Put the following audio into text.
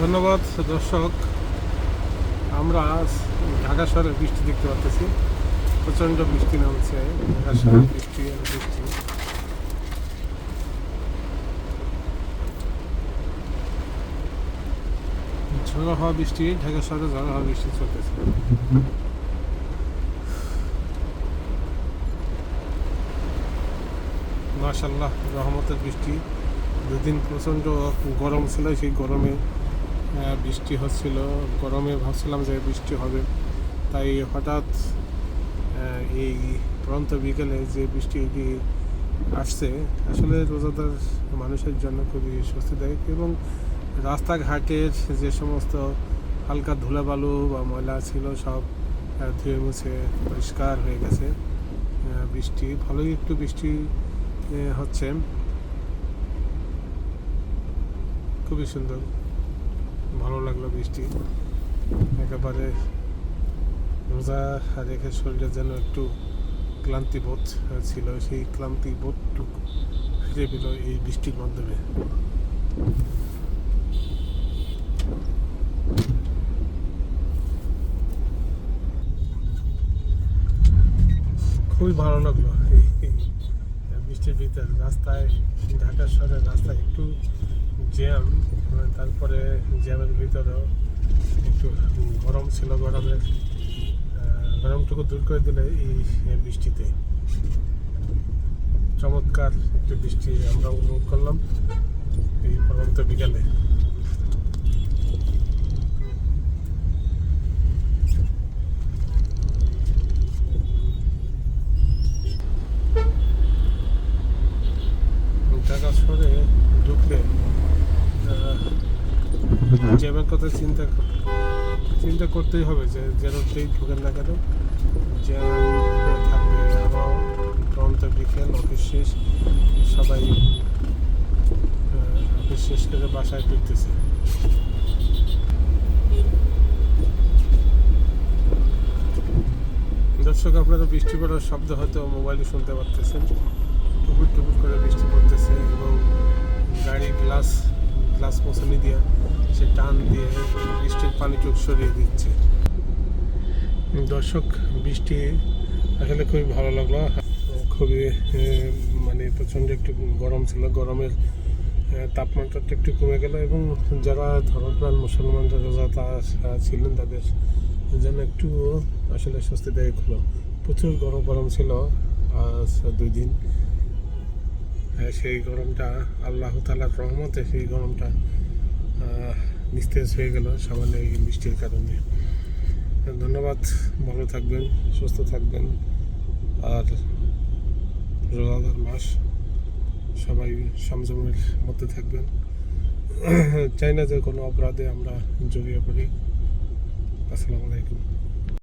ধন্যবাদ দর্শক। আমরা আজ ঢাকা শহরের বৃষ্টি দেখতে পাচ্ছি। প্রচণ্ড বৃষ্টি নামছে। ঢাকা শহরে বৃষ্টি আর বৃষ্টি। ঝড়ো হওয়া বৃষ্টি ঢাকা শহরে ঝড়ো হওয়া বৃষ্টি চলতেছে। মাশাল্লাহ রহমতের বৃষ্টি। দুদিন প্রচণ্ড গরম ছিল সেই গরমে বৃষ্টি হচ্ছিল, গরমে ভাবছিলাম যে বৃষ্টি হবে। তাই হঠাৎ এই প্রন্ত বিকেলে যে বৃষ্টিটি আসছে, আসলে রোজাদার মানুষের জন্য খুবই স্বস্তিদায়ক এবং রাস্তাঘাটের যে সমস্ত হালকা ধুলাবালু বা ময়লা ছিল সব ধুয়ে মুছে পরিষ্কার হয়ে গেছে। বৃষ্টি, ভালোই একটু বৃষ্টি হচ্ছে। খুবই সুন্দর। ভালো লাগল বৃষ্টি। একেবারে রোজা রেখে শরীরে যেন একটু ক্লান্তি বোধ ছিল, সেই ক্লান্তি বোধটুকু ফিরে পেল এই বৃষ্টির মাধ্যমে। খুবই ভালো লাগল এই বৃষ্টির ভিতরে। রাস্তায় ঢাকা শহরের রাস্তায় একটু জ্যাম তারপরে জ্যামের ভিতরেও একটু গরম ছিল গরমের গরমটুকু দূর করে দিলে এই বৃষ্টিতে। চমৎকার একটু বৃষ্টি আমরা উপভোগ করলাম এই পরন্ত বিকালে। ঢাকা শহরে ঢুকলে জ্যামের কথা চিন্তা চিন্তা করতেই হবে যে যেরকমই ঢুকেন না কেন। জ্যাম থাকবে আরও পরন্ত বিকেল, অফিস শেষ, সবাই অফিস শেষ করে বাসায় ফিরতেছে। দর্শক, আপনারা বৃষ্টি পড়ার শব্দ হয়তো মোবাইলে শুনতে পারতেছেন। টুকুর টুকুর করে বৃষ্টি পড়তেছে এবং গাড়ির গ্লাস গ্লাস মোছানি দিয়ে সে টান দিয়ে বৃষ্টির পানিটুক সরিয়ে দিচ্ছে। দর্শক, বৃষ্টি আসলে খুবই ভালো লাগল। খুবই মানে প্রচণ্ড একটু গরম ছিল। গরমের তাপমাত্রাটা একটু কমে গেল এবং যারা ধর্মপ্রাণ মুসলমানরা রোজা তা ছিলেন তাদের যেন একটু আসলে স্বস্তিদায়ক হলো। প্রচুর গরম গরম ছিল দুই দিন। সেই গরমটা, আল্লাহ তালার রহমতে সেই গরমটা নিস্তেজ হয়ে গেল সামান্য এই বৃষ্টির কারণে। ধন্যবাদ, ভালো থাকবেন, সুস্থ থাকবেন। আর রোজাদার মাস, সবাই সংযমের মধ্যে থাকবেন। চাই না যে কোনো অপরাধে আমরা জড়িয়ে পড়ি। আসসালামু আলাইকুম।